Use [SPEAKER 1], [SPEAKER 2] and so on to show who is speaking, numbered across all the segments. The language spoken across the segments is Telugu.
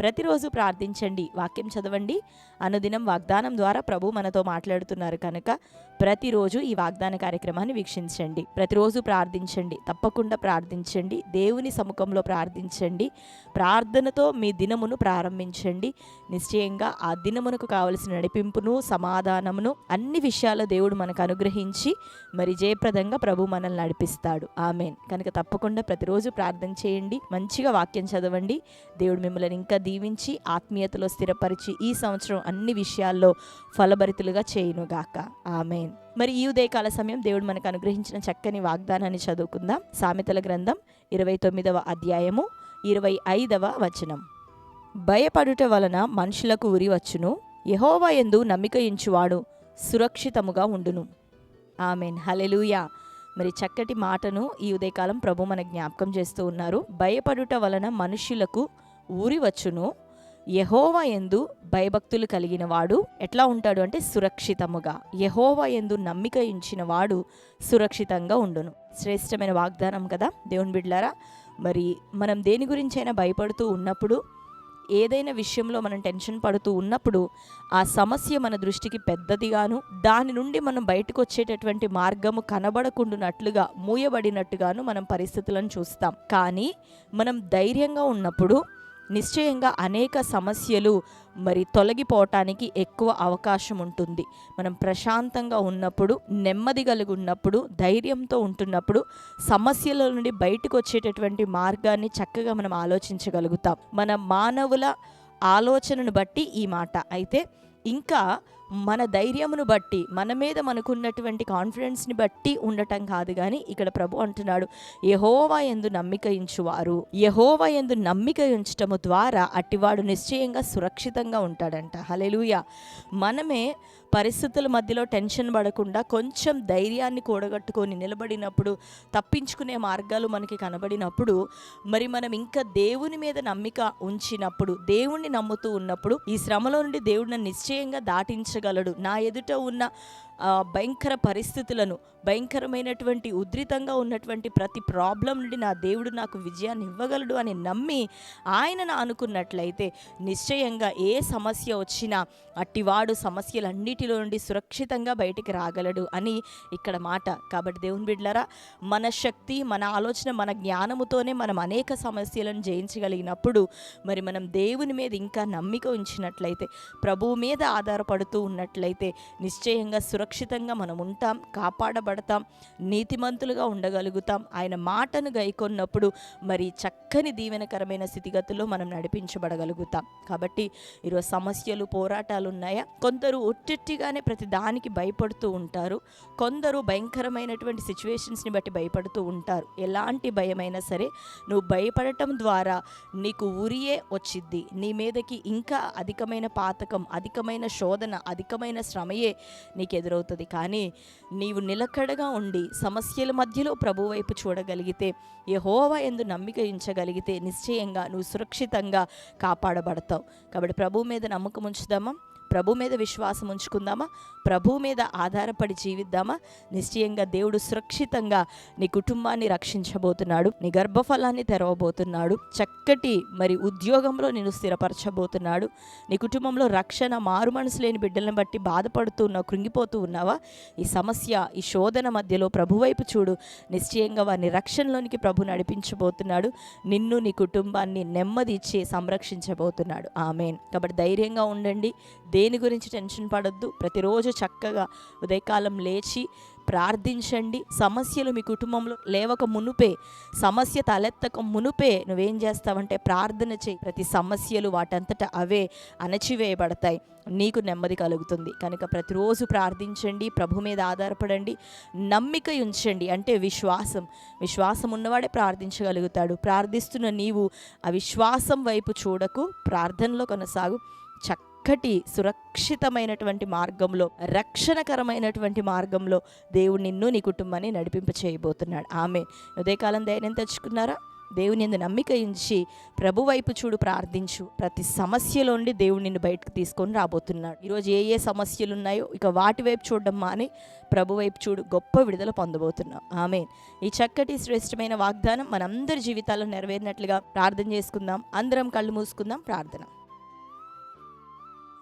[SPEAKER 1] ప్రతిరోజు ప్రార్థించండి వాక్యం చదవండి. అనుదినం వాగ్దానం ద్వారా ప్రభు మనతో మాట్లాడుతున్నారు కనుక ప్రతిరోజు ఈ వాగ్దాన కార్యక్రమాన్ని వీక్షించండి. ప్రతిరోజు ప్రార్థించండి తప్పకుండా ప్రార్థించండి దేవుని సముఖంలో ప్రార్థించండి ప్రార్థనతో మీ దినమును ప్రారంభించండి. నిశ్చయంగా ఆ దినమునకు కావలసిన నడిపింపును సమాధానమును అన్ని విషయాల దేవుడు మనకు అనుగ్రహించి మరి జయప్రదంగా ప్రభు మనల్ని నడిపిస్తాడు. ఆమెన్. కనుక తప్పకుండా ప్రతిరోజు ప్రార్థన చేయండి మంచిగా వాక్యం చదవండి. దేవుడు మిమ్మల్ని ఇంకా దీవించి ఆత్మీయతలో స్థిరపరిచి ఈ సంవత్సరం అన్ని విషయాల్లో ఫలభరితులుగా చేయునుగాక. ఆమెన్. మరి ఈ ఉదయకాల సమయం దేవుడు మనకు అనుగ్రహించిన చక్కని వాగ్దానాన్ని చదువుకుందాం. సామెతల గ్రంథం ఇరవై తొమ్మిదవ అధ్యాయము ఇరవై ఐదవ వచనం. భయపడుట వలన మనుషులకు ఉరి వచ్చును. యహోవా ఎందు నమ్మిక ఇంచువాడు సురక్షితముగా ఉండును. ఆమెన్. హలెలుయా మరి చక్కటి మాటను ఈ ఉదయకాలం ప్రభు మన జ్ఞాపకం చేస్తూ ఉన్నారు. భయపడుట వలన మనుషులకు ఊరి వచ్చును యహోవా ఎందు భయభక్తులు కలిగిన వాడు ఎట్లా ఉంటాడు అంటే సురక్షితముగా. యహోవా ఎందు నమ్మిక ఇచ్చిన వాడు సురక్షితంగా ఉండును. శ్రేష్టమైన వాగ్దానం కదా దేవుని బిడ్లారా. మరి మనం దేని గురించైనా భయపడుతూ ఉన్నప్పుడు ఏదైనా విషయంలో మనం టెన్షన్ పడుతూ ఉన్నప్పుడు ఆ సమస్య మన దృష్టికి పెద్దదిగాను దాని నుండి మనం బయటకు వచ్చేటటువంటి మార్గము కనబడకుండానట్లుగా మూయబడినట్టుగాను మనం పరిస్థితులను చూస్తాం. కానీ మనం ధైర్యంగా ఉన్నప్పుడు నిశ్చయంగా అనేక సమస్యలు మరి తొలగిపోవటానికి ఎక్కువ అవకాశం ఉంటుంది. మనం ప్రశాంతంగా ఉన్నప్పుడు నెమ్మది కలిగి ఉన్నప్పుడు ధైర్యంతో ఉంటున్నప్పుడు సమస్యల నుండి బయటకు వచ్చేటటువంటి మార్గాన్ని చక్కగా మనం ఆలోచించగలుగుతాం. మన మానవుల ఆలోచనను బట్టి ఈ మాట. అయితే ఇంకా మన ధైర్యమును బట్టి మన మీద మనకున్నటువంటి కాన్ఫిడెన్స్ని బట్టి ఉండటం కాదు కానీ ఇక్కడ ప్రభు అంటున్నాడు యహోవా ఎందు నమ్మిక ఇంచువారు యహోవా ఎందు నమ్మిక ఉంచటము ద్వారా అట్టివాడు నిశ్చయంగా సురక్షితంగా ఉంటాడంట. హలెలుయ మనమే పరిస్థితుల మధ్యలో టెన్షన్ పడకుండా కొంచెం ధైర్యాన్ని కూడగట్టుకొని నిలబడినప్పుడు తప్పించుకునే మార్గాలు మనకి కనబడినప్పుడు మరి మనం ఇంకా దేవుని మీద నమ్మిక ఉంచినప్పుడు దేవుణ్ణి నమ్ముతూ ఉన్నప్పుడు ఈ శ్రమలో నుండి దేవుడు నిశ్చయంగా దాటించగలడు. నా ఎదుట ఉన్న భయంకర పరిస్థితులను భయంకరమైనటువంటి ఉధృతంగా ఉన్నటువంటి ప్రతి ప్రాబ్లం నుండి నా దేవుడు నాకు విజయాన్ని ఇవ్వగలడు అని నమ్మి ఆయనను అనుకున్నట్లయితే నిశ్చయంగా ఏ సమస్య వచ్చినా అట్టివాడు సమస్యలన్నిటిలో నుండి సురక్షితంగా బయటికి రాగలడు అని ఇక్కడ మాట. కాబట్టి దేవుని బిడ్లరా మన శక్తి మన ఆలోచన మన జ్ఞానముతోనే మనం అనేక సమస్యలను జయించగలిగినప్పుడు మరి మనం దేవుని మీద ఇంకా నమ్మిక ఉంచినట్లయితే ప్రభువు మీద ఆధారపడుతూ ఉన్నట్లయితే నిశ్చయంగా సురక్ష సురక్షితంగా మనం ఉంటాం కాపాడబడతాం నీతిమంతులుగా ఉండగలుగుతాం. ఆయన మాటను గైకొన్నప్పుడు మరి చక్కని దీవెనకరమైన స్థితిగతుల్లో మనం నడిపించబడగలుగుతాం. కాబట్టి ఈరోజు సమస్యలు పోరాటాలు ఉన్నాయా కొందరు ఒట్టిట్టిగానే ప్రతి దానికి భయపడుతూ ఉంటారు. కొందరు భయంకరమైనటువంటి సిచ్యువేషన్స్ని బట్టి భయపడుతూ ఉంటారు. ఎలాంటి భయమైనా సరే నువ్వు భయపడటం ద్వారా నీకు ఉరియే వచ్చిద్ది. నీ మీదకి ఇంకా అధికమైన పాతకం అధికమైన శోధన అధికమైన శ్రమయే నీకు ఎదురవుతుంది కానీ నీవు నిలకడగా ఉండి సమస్యల మధ్యలో ప్రభు వైపు చూడగలిగితే యహోవా ఎందు నమ్మిక ఉంచగలిగితే నిశ్చయంగా నువ్వు సురక్షితంగా కాపాడబడతావు. కాబట్టి ప్రభు మీద నమ్మకం ఉంచుదామా? ప్రభు మీద విశ్వాసం ఉంచుకుందామా? ప్రభు మీద ఆధారపడి జీవిద్దామా? నిశ్చయంగా దేవుడు సురక్షితంగా నీ కుటుంబాన్ని రక్షించబోతున్నాడు నీ గర్భఫలాన్ని తెరవబోతున్నాడు చక్కటి మరి ఉద్యోగంలో నేను స్థిరపరచబోతున్నాడు నీ కుటుంబంలో రక్షణ మారు మనసు లేని బిడ్డలను బట్టి బాధపడుతూ ఉన్నావు కృంగిపోతూ ఉన్నావా? ఈ సమస్య ఈ శోధన మధ్యలో ప్రభు వైపు చూడు. నిశ్చయంగా వారిని రక్షణలోనికి ప్రభు నడిపించబోతున్నాడు నిన్ను నీ కుటుంబాన్ని నెమ్మది ఇచ్చి సంరక్షించబోతున్నాడు. ఆమెన్. కాబట్టి ధైర్యంగా ఉండండి. దేని గురించి టెన్షన్ పడొద్దు. ప్రతిరోజు చక్కగా ఉదయకాలం లేచి ప్రార్థించండి. సమస్యలు మీ కుటుంబంలో లేవక మునుపే సమస్య తలెత్తక మునుపే నువ్వేం చేస్తావంటే ప్రార్థన చేయి. ప్రతి సమస్యలు వాటంతట అవే అణచివేయబడతాయి. నీకు నెమ్మది కలుగుతుంది. కనుక ప్రతిరోజు ప్రార్థించండి. ప్రభు మీద ఆధారపడండి. నమ్మిక ఉంచండి. అంటే విశ్వాసం. విశ్వాసం ఉన్నవాడే ప్రార్థించగలుగుతాడు. ప్రార్థిస్తున్న నీవు ఆ విశ్వాసం వైపు చూడకు. ప్రార్థనలో కొనసాగు. చక్క చక్కటి సురక్షితమైనటువంటి మార్గంలో రక్షణకరమైనటువంటి మార్గంలో దేవుడు నిన్ను నీ కుటుంబాన్ని నడిపింప చేయబోతున్నాడు. ఆమె ఉదయకాలం ధైర్యం తెచ్చుకున్నారా? దేవుని ఎందు నమ్మిక ఉంచి ప్రభు వైపు చూడు ప్రార్థించు. ప్రతి సమస్యలో ఉండి దేవుడు నిన్ను బయటకు తీసుకొని రాబోతున్నాడు. ఈరోజు ఏ ఏ సమస్యలు ఉన్నాయో ఇక వాటి వైపు చూడడం మాని ప్రభు వైపు చూడు గొప్ప విడుదల పొందబోతున్నాం. ఆమె ఈ చక్కటి శ్రేష్టమైన వాగ్దానం మనందరి జీవితాల్లో నెరవేరినట్లుగా ప్రార్థన చేసుకుందాం. అందరం కళ్ళు మూసుకుందాం ప్రార్థన.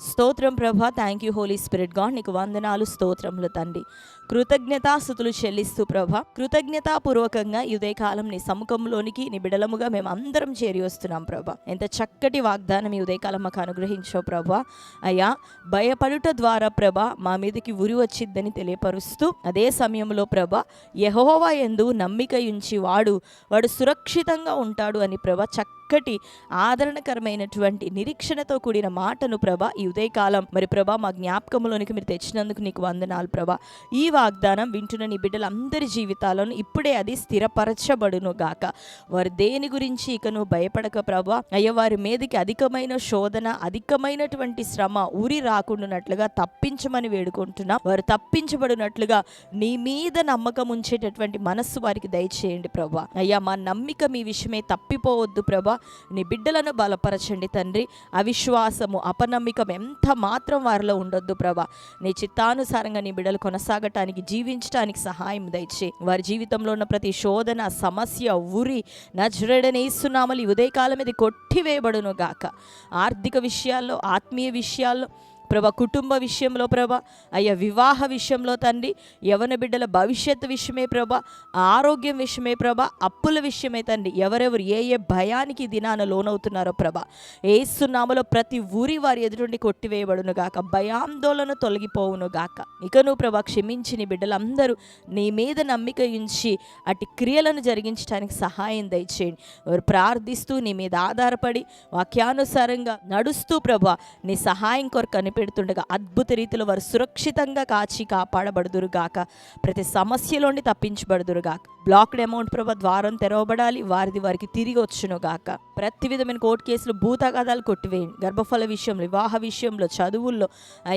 [SPEAKER 1] స్తోత్రం ప్రభా thank you holy spirit God నీకు వందనాలు స్తోత్రములు తండ్రి. కృతజ్ఞతాస్థుతులు చెల్లిస్తూ ప్రభా కృతజ్ఞతాపూర్వకంగా ఈ ఉదయకాలం నీ సముఖంలోనికి నీ బిడలముగా మేము అందరం చేరి వస్తున్నాం ప్రభా. ఎంత చక్కటి వాగ్దానం ఈ ఉదయకాలం మాకు అనుగ్రహించావు ప్రభా. అయ్యా భయపడుట ద్వారా ప్రభా మా మీదకి ఉరి వచ్చిద్దని తెలియపరుస్తూ అదే సమయంలో ప్రభా యహోవా ఎందు నమ్మిక ఉంచి వాడు వాడు సురక్షితంగా ఉంటాడు అని ప్రభా చక్కటి ఆదరణకరమైనటువంటి నిరీక్షణతో కూడిన మాటను ప్రభా ఈ ఉదయకాలం. మరి ప్రభా మా జ్ఞాపకంలోనికి మీరు తెచ్చినందుకు నీకు వందనాలు ప్రభా. ఈ వాగ్దానం వింటున్న నీ బిడ్డలందరి జీవితాలను ఇప్పుడే అది స్థిరపరచబడును గాక. వారు దేని గురించి ఇక నువ్వు భయపడక ప్రభా. అయ్యా వారి మీదకి అధికమైన శోధన అధికమైనటువంటి శ్రమ ఉరి రాకుండానట్లుగా తప్పించమని వేడుకుంటున్నా. వారు తప్పించబడినట్లుగా నీ మీద నమ్మకం ఉంచేటటువంటి మనస్సు వారికి దయచేయండి ప్రభా. అయ్యా మా నమ్మిక మీ విషయమే తప్పిపోవద్దు ప్రభా. నీ బిడ్డలను బలపరచండి తండ్రి. అవిశ్వాసము అపనమ్మికం ఎంత మాత్రం వారిలో ఉండొద్దు ప్రభా. నీ చిత్తానుసారంగా నీ బిడ్డలు కొనసాగటానికి జీవించడానికి సహాయం దయచే. వారి జీవితంలో ఉన్న ప్రతి శోధన సమస్య ఉరి నజరడనేస్తున్నామలు ఈ ఉదయకాలం ఇది కొట్టివేయబడును గాక ఆర్థిక విషయాల్లో ఆత్మీయ విషయాల్లో ప్రభ కుటుంబ విషయంలో ప్రభ అయ్యా వివాహ విషయంలో తండ్రి యవన బిడ్డల భవిష్యత్తు విషయమే ప్రభ ఆరోగ్యం విషయమే ప్రభ అప్పుల విషయమే తండ్రి. ఎవరెవరు ఏ ఏ భయానికి దినాన లోనవుతున్నారో ప్రభ ఏసునామలో ప్రతి ఊరి వారి ఎదురుండి కొట్టివేయబడును గాక భయాందోళన తొలగిపోవును గాక. ఇకను ప్రభ క్షమించి నీ బిడ్డలందరూ నీ మీద నమ్మిక ఉంచి అటు క్రియలను జరిగించడానికి సహాయం దయచేయండి. వారు ప్రార్థిస్తూ నీ మీద ఆధారపడి వాక్యానుసారంగా నడుస్తూ ప్రభా నీ సహాయం కొరకు పెడుతుండగా అద్భుత రీతిలో వారు సురక్షితంగా కాచి కాపాడబడుదురు గాక ప్రతి సమస్యలోని తప్పించబడుదురు గాక బ్లాక్డ్ అమౌంట్ ప్రభా ద్వారం తెరవబడాలి వారిది వారికి తిరిగి వచ్చును గాక ప్రతి విధమైన కోర్టు కేసులు భూతగాదాలు కొట్టివేయండి. గర్భఫల విషయంలో వివాహ విషయంలో చదువుల్లో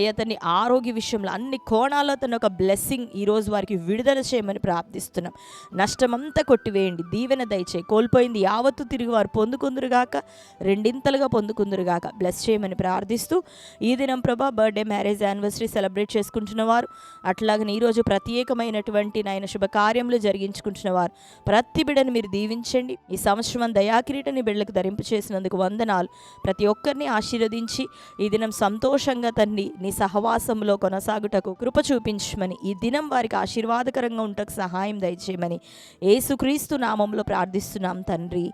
[SPEAKER 1] అతని ఆరోగ్య విషయంలో అన్ని కోణాల్లో తన ఒక బ్లెస్సింగ్ ఈరోజు వారికి విడుదల చేయమని ప్రార్థిస్తున్నాం. నష్టమంతా కొట్టివేయండి. దీవెన దయచేయి. కోల్పోయింది యావత్తు తిరిగి వారు పొందుకుందురుగాక. రెండింతలుగా పొందుకుందురుగాక. బ్లెస్ చేయమని ప్రార్థిస్తూ ఈ దినం ప్రభా బర్త్డే మ్యారేజ్ యానివర్సరీ సెలబ్రేట్ చేసుకుంటున్న వారు అట్లాగని ఈరోజు ప్రత్యేకమైనటువంటి నాయన శుభకార్యములు జరిగించుకుంటున్న వారు ప్రతి బిడ్డను మీరు దీవించండి. ఈ సంవత్సరం దయాకిరీటని బిడ్డలకు ధరింపు చేసినందుకు వందనాలు. ప్రతి ఒక్కరిని ఆశీర్వదించి ఈ దినం సంతోషంగా తండ్రి నీ సహవాసంలో కొనసాగుటకు కృప చూపించమని ఈ దినం వారికి ఆశీర్వాదకరంగా ఉంటకు సహాయం దయచేయమని ఏసుక్రీస్తు నామంలో ప్రార్థిస్తున్నాం తండ్రి.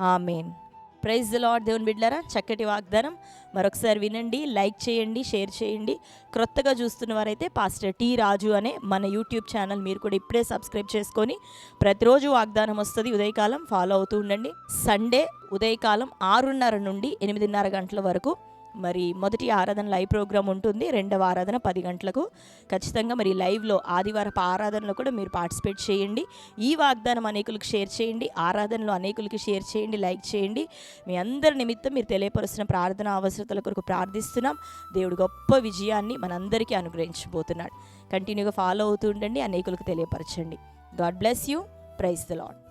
[SPEAKER 1] ఆమెన్. ప్రైజ్ ద దేవుని బిడ్డరా చక్కటి వాగ్దానం. మరొకసారి వినండి లైక్ చేయండి షేర్ చేయండి. క్రొత్తగా చూస్తున్న వారైతే పాస్టర్ టీ రాజు అనే మన యూట్యూబ్ ఛానల్ మీరు కూడా ఇప్పుడే సబ్స్క్రైబ్ చేసుకొని ప్రతిరోజు వాగ్దానం వస్తుంది ఉదయకాలం ఫాలో అవుతూ ఉండండి. సండే ఉదయకాలం ఆరున్నర నుండి ఎనిమిదిన్నర గంటల వరకు మరి మొదటి ఆరాధన లైవ్ ప్రోగ్రామ్ ఉంటుంది. రెండవ ఆరాధన పది గంటలకు. ఖచ్చితంగా మరి లైవ్లో ఆదివారపు ఆరాధనలో కూడా మీరు పార్టిసిపేట్ చేయండి. ఈ వాగ్దానం అనేకులకు షేర్ చేయండి. ఆరాధనలో అనేకులకి షేర్ చేయండి. లైక్ చేయండి. మీ అందరి నిమిత్తం మీరు తెలియపరుస్తున్న ప్రార్థన అవసరతల కొరకు ప్రార్థిస్తున్నాం. దేవుడు గొప్ప విజయాన్ని మనందరికీ అనుగ్రహించబోతున్నాడు. కంటిన్యూగా ఫాలో అవుతూ ఉండండి. అనేకులకు తెలియపరచండి. God bless you praise the Lord